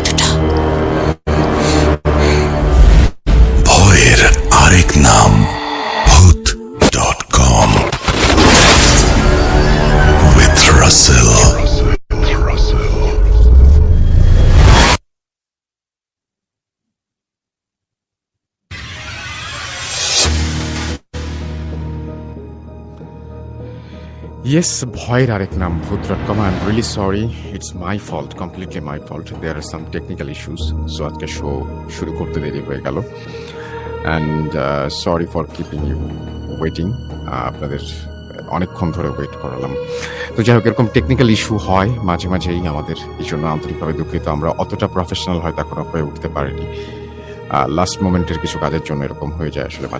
একটা ভয়ের আরেক নাম। Yes, ভয়ের আরেক নাম Bhoot dot com I'm really sorry it's my fault completely my fault there are some technical issues so আজকে শো শুরু করতে দেরি হয়ে গেল। And sorry for keeping you waiting আপনাদের অনেকক্ষণ ধরে ওয়েট করালাম। তো যাই হোক এরকম টেকনিক্যাল ইস্যু হয় মাঝে মাঝেই আমাদের এই জন্য আন্তরিকভাবে দুঃখিত। আমরা অতটা প্রফেশনাল হয়তো এখনও হয়ে উঠতে পারিনি। লাস্ট মোমেন্টের কিছু কাজের জন্য এরকম হয়ে যায় আসলে মাঝে